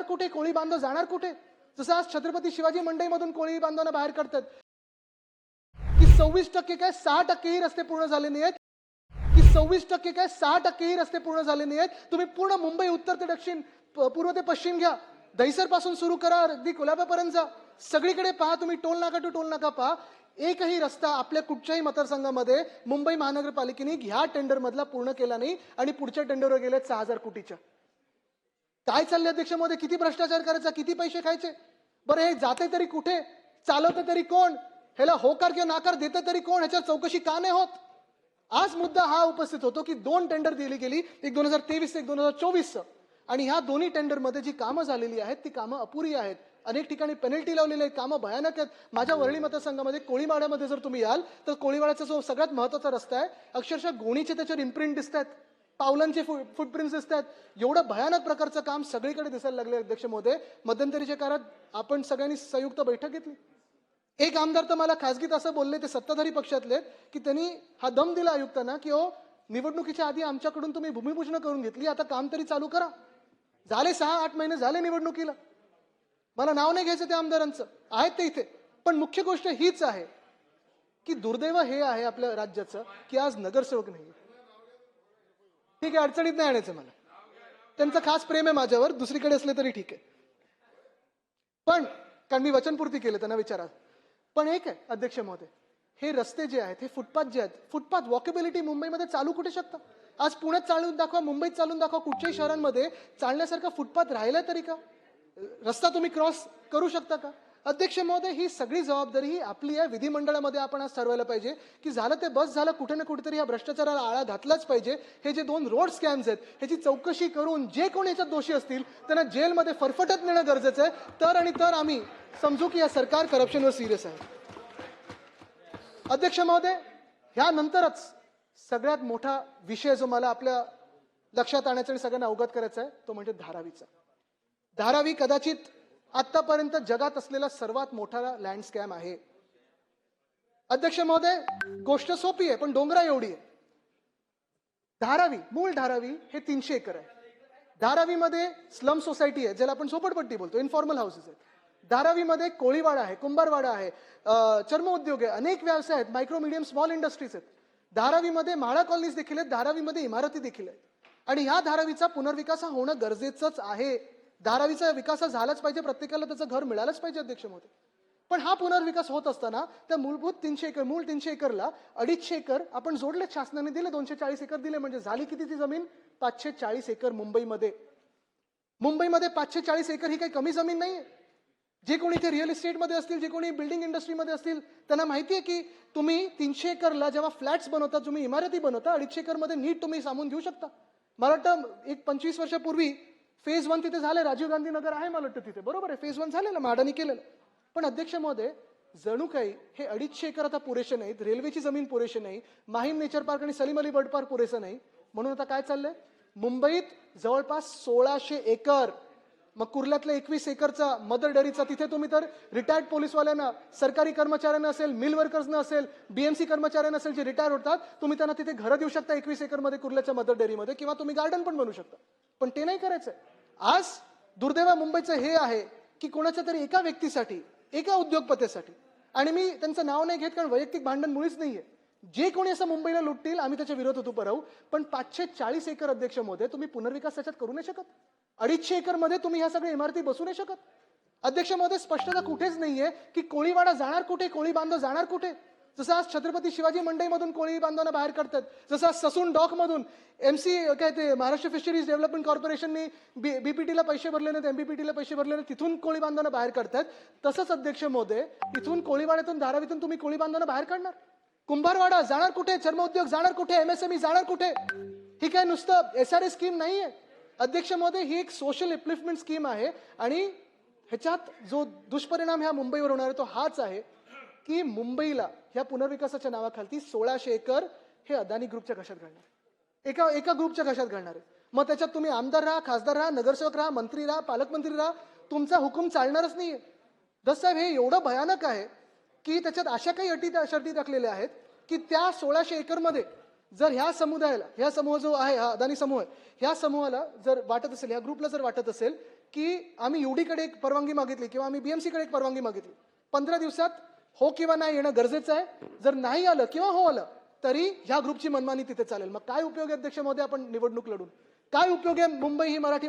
जाणार कुठे? कोळी बांधव जाणार कुठे? जसं आज छत्रपती शिवाजी मंडईमधून कोळी बांधवांना बाहेर काढतात. की सव्वीस टक्के काय सहा टक्केही रस्ते पूर्ण झाले नाही आहेत की सव्वीस टक्के काय सहा टक्केही रस्ते पूर्ण झाले नाही आहेत तुम्ही पूर्ण मुंबई उत्तर ते दक्षिण पूर्व ते पश्चिम घ्या. दहिसरपासून सुरू करा अगदी कोल्हापूरपर्यंत जा. सगळीकडे पहा तुम्ही टोल नाका टू टोल नाका पहा. एकही रस्ता आपल्या कुठच्याही मतदारसंघामध्ये मुंबई महानगरपालिकेने ह्या टेंडर मधला पूर्ण केला नाही आणि पुढच्या टेंडरवर गेले सहा हजार कोटीच्या. काय चालले अध्यक्षमध्ये किती भ्रष्टाचार करायचा? किती पैसे खायचे? बरं हे जाते तरी कुठे? चालवते तरी कोण? ह्याला होकार किंवा नाकार देतं तरी कोण? ह्याच्या चौकशी का नाही होत? आज मुद्दा हा उपस्थित होतो की दोन टेंडर दिली गेली एक दोन हजार तेवीस एक दोन हजार चोवीसचं आणि ह्या दोन्ही टेंडरमध्ये जी कामं झालेली आहेत ती कामं अपुरी आहेत. अनेक ठिकाणी पेनल्टी लावलेली आहेत कामं भयानक आहेत. माझ्या वरळी मतदारसंघामध्ये कोळीवाड्यामध्ये जर तुम्ही याल तर कोळीवाड्याचा जो सगळ्यात महत्त्वाचा रस्ता आहे अक्षरशः गोणीचे त्याच्यावर इम्प्रिंट दिसत आहेत पावलांचे फुटप्रिंट्स दिसत आहेत एवढं भयानक प्रकारचं काम सगळीकडे दिसायला लागले अध्यक्ष महोदय. मध्यंतरीच्या काळात आपण सगळ्यांनी संयुक्त बैठक घेतली. एक आमदार तर मला खासगीत असं बोलले ते सत्ताधारी पक्षातले की त्यांनी हा दम दिला आयुक्तांना की हो निवडणुकीच्या आधी आमच्याकडून तुम्ही भूमिपूजन करून घेतली आता काम तरी चालू करा. झाले सहा आठ महिने झाले निवडणुकीला. मला नाव नाही घ्यायचं त्या आमदारांचं. आहेत ते इथे. पण मुख्य गोष्ट हीच आहे की दुर्दैव हे आहे आपल्या राज्याचं की आज नगरसेवक नाही ठीक आहे अडचणीत नाही आणायचं मला. त्यांचं खास प्रेम आहे माझ्यावर दुसरीकडे असले तरी ठीक आहे. पण कारण मी वचनपूर्ती केलं त्यांना विचारा पण एक आहे अध्यक्ष महोदय हे रस्ते जे आहेत हे फुटपाथ जे आहेत फुटपाथ वॉकेबिलिटी मुंबईमध्ये चालू कुठे शकतं? आज पुण्यात चालून दाखवा मुंबईत चालून दाखवा कुठच्याही शहरांमध्ये चालण्यासारखा फुटपाथ राहिला तरी का? रस्ता तुम्ही क्रॉस करू शकता का? अध्यक्ष महोदय ही सगळी जबाबदारी ही आपली या विधिमंडळामध्ये आपण आज ठरवायला पाहिजे की झालं ते बस झालं कुठे ना कुठेतरी या भ्रष्टाचाराला आळा घातलाच पाहिजे. हे जे दोन रोड स्कॅम्स आहेत ह्याची चौकशी करून जे कोण याच्यात दोषी असतील त्यांना जेलमध्ये फरफटत नेणं गरजेचं आहे. तर आणि तर आम्ही समजू की या सरकार करप्शनवर सिरियस आहे. अध्यक्ष महोदय ह्यानंतरच सगळ्यात मोठा विषय जो मला आपल्या लक्षात आणायचा आणि सगळ्यांना अवगत करायचा आहे तो म्हणजे धारावीचा. धारावी कदाचित आतापर्यंत जगात असलेला सर्वात मोठा लँड स्कॅम आहे. अध्यक्ष महोदय गोष्ट सोपी आहे पण डोंगरा एवढी आहे. धारावी मूळ धारावी हे तीनशे एकर आहे. धारावीमध्ये स्लम सोसायटी आहे ज्याला आपण झोपडपट्टी बोलतो इन्फॉर्मल हाऊसेस आहेत. धारावीमध्ये कोळीवाडा आहे कुंभारवाडा आहे चर्म उद्योग आहे अनेक व्यवसाय आहेत मायक्रो मिडियम स्मॉल इंडस्ट्रीज आहेत. धारावीमध्ये म्हाळा कॉलनीज देखील आहेत धारावीमध्ये इमारती देखील आहेत. आणि ह्या धारावीचा पुनर्विकास हा होणं गरजेचंच आहे. धारावीचा विकास झालाच पाहिजे प्रत्येकाला त्याचं घर मिळालंच पाहिजे अध्यक्ष महोदय पण हा पुनर्विकास होत असताना त्या मूलभूत तीनशे एकर मूळ तीनशे एकरला अडीचशे एकर आपण जोडले शासनाने दिले दोनशे चाळीस एकर दिले म्हणजे झाली किती ती जमीन? पाचशे चाळीस एकर मुंबईमध्ये. मुंबईमध्ये पाचशे चाळीस एकर ही काही कमी जमीन नाहीये. जे कोणी इथे रिअल इस्टेटमध्ये असतील जे कोणी बिल्डिंग इंडस्ट्रीमध्ये असतील त्यांना माहिती आहे की तुम्ही तीनशे एकरला जेव्हा फ्लॅट्स बनवता तुम्ही इमारती बनवता अडीचशे एकरमध्ये नीट तुम्ही सामून घेऊ शकता. मला वाटतं एक पंचवीस वर्षापूर्वी फेज वन तिथे झाले राजीव गांधी नगर आहे मला वाटतं तिथे. बरोबर आहे फेज वन झालेलं माडाने केलेलं. पण अध्यक्ष महोदय जणू काही हे अडीचशे एकर आता पुरेसे नाहीत रेल्वेची जमीन पुरेशी नाही माहीम नेचर पार्क आणि सलीम अली बर्ड पार्क पुरेसं नाही. म्हणून आता काय चाललंय? मुंबईत जवळपास सोळाशे एकर मग कुर्ल्यातल्या एकवीस एकरचा मदर डेअरीचा तिथे तुम्ही तर रिटायर्ड पोलीसवाल्यांना सरकारी कर्मचाऱ्यांना असेल मिल वर्कर्सना असेल बीएमसी कर्मचाऱ्यांना असेल जे रिटायर होतात तुम्ही त्यांना तिथे घरं देऊ शकता एकवीस एकरमध्ये कुर्ल्याच्या मदर डेअरीमध्ये किंवा तुम्ही गार्डन पण बनवू शकता. पण ते नाही करायचं आज दुर्दैवा मुंबईचं हे आहे की कोणाच्या तरी एका व्यक्तीसाठी एका उद्योगपतीसाठी आणि मी त्यांचं नाव नाही घेत कारण वैयक्तिक भांडण मुळीच नाहीये जे कोणी असं मुंबईला लुटतील आम्ही त्याच्या विरोधात उभं राहू. पण पाचशे चाळीस एकर अध्यक्षमध्ये तुम्ही पुनर्विकास त्याच्यात करू नाही शकत. अडीचशे एकरमध्ये तुम्ही ह्या सगळ्या इमारती बसू नाही शकत. अध्यक्षमध्ये स्पष्टता कुठेच नाहीये की कोळीवाडा जाणार कुठे कोळी बांधव जाणार कुठे? जसं आज छत्रपती शिवाजी मंडईमधून कोळी बांधवांना बाहेर काढतात जसं आज ससून डॉक मधून एमसी काय ते महाराष्ट्र फिशरीज डेव्हलपमेंट कॉर्पोरेशननी बीपीटीला पैसे भरले नाहीत एमबीपीटीला पैसे भरले नाहीत तिथून कोळी बांधवांना बाहेर काढतात. तसंच अध्यक्ष मोदे इथून कोळीवाड्यातून धारावीतून तुम्ही कोळी बांधवांना बाहेर काढणार. कुंभारवाडा जाणार कुठे? चर्मोद्योग जाणार कुठे? एमएसएमई जाणार कुठे? ही काय नुसतं एस आर ए स्कीम नाहीये. अध्यक्ष महोदय ही एक सोशल एप्लिफ्टमेंट स्कीम आहे आणि ह्याच्यात जो दुष्परिणाम ह्या मुंबईवर होणार आहे तो हाच आहे की मुंबईला ह्या पुनर्विकासाच्या नावाखालती सोळाशे एकर हे अदानी ग्रुपच्या घशात घालणार एका एका ग्रुपच्या घशात घालणार आहे. मग त्याच्यात तुम्ही आमदार राहा खासदार राहा नगरसेवक राहा मंत्री राहा पालकमंत्री राहा तुमचा हुकूम चालणारच नाहीये. दससाहेब हे एवढं भयानक आहे की त्याच्यात अशा काही अटी शर्ती टाकलेल्या आहेत की त्या सोळाशे एकरमध्ये जर ह्या समुदायाला ह्या समूह जो आहे हा अदानी समूह ह्या समूहाला जर वाटत असेल ह्या ग्रुपला जर वाटत असेल की आम्ही युडीकडे एक परवानगी मागितली किंवा आम्ही बीएमसीकडे एक परवानगी मागितली पंधरा दिवसात हो किंवा नाही येणं गरजेचं आहे. जर नाही आलं किंवा हो आलं तरी ह्या ग्रुपची मनमानी तिथे चालेल. मग काय उपयोग आहे अध्यक्ष महोदय आपण निवडणूक लढून? काय उपयोग आहे मुंबई ही मराठी